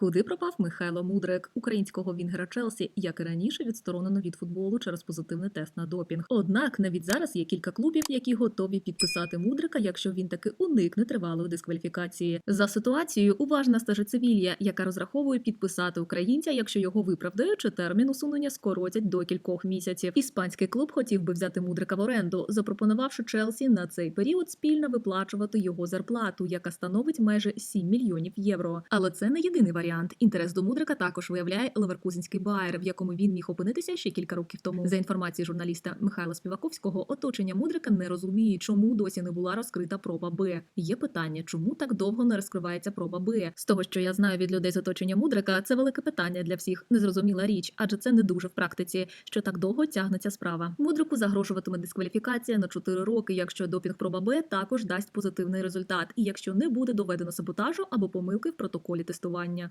Куди пропав Михайло Мудрик, українського вінгера Челсі, як і раніше відсторонено від футболу через позитивний тест на допінг. Однак навіть зараз є кілька клубів, які готові підписати Мудрика, якщо він таки уникне тривалої дискваліфікації. За ситуацією уважно стежить Севілья, яка розраховує підписати українця, якщо його виправдаючи термін усунення скоротять до кількох місяців. Іспанський клуб хотів би взяти Мудрика в оренду, запропонувавши Челсі на цей період спільно виплачувати його зарплату, яка становить майже 7 мільйонів євро. Але це не єдиний варіант. Інтерес до Мудрика також виявляє Леверкузенський Байер, в якому він міг опинитися ще кілька років тому. За інформацією журналіста Михайла Співаковського, оточення Мудрика не розуміє, чому досі не була розкрита проба Б. Є питання, чому так довго не розкривається проба Б. З того, що я знаю від людей з оточення Мудрика, це велике питання для всіх. Незрозуміла річ, адже це не дуже в практиці, що так довго тягнеться справа. Мудрику загрожуватиме дискваліфікація на 4 роки, якщо допінг проба Б також дасть позитивний результат, і якщо не буде доведено саботажу або помилки в протоколі тестування.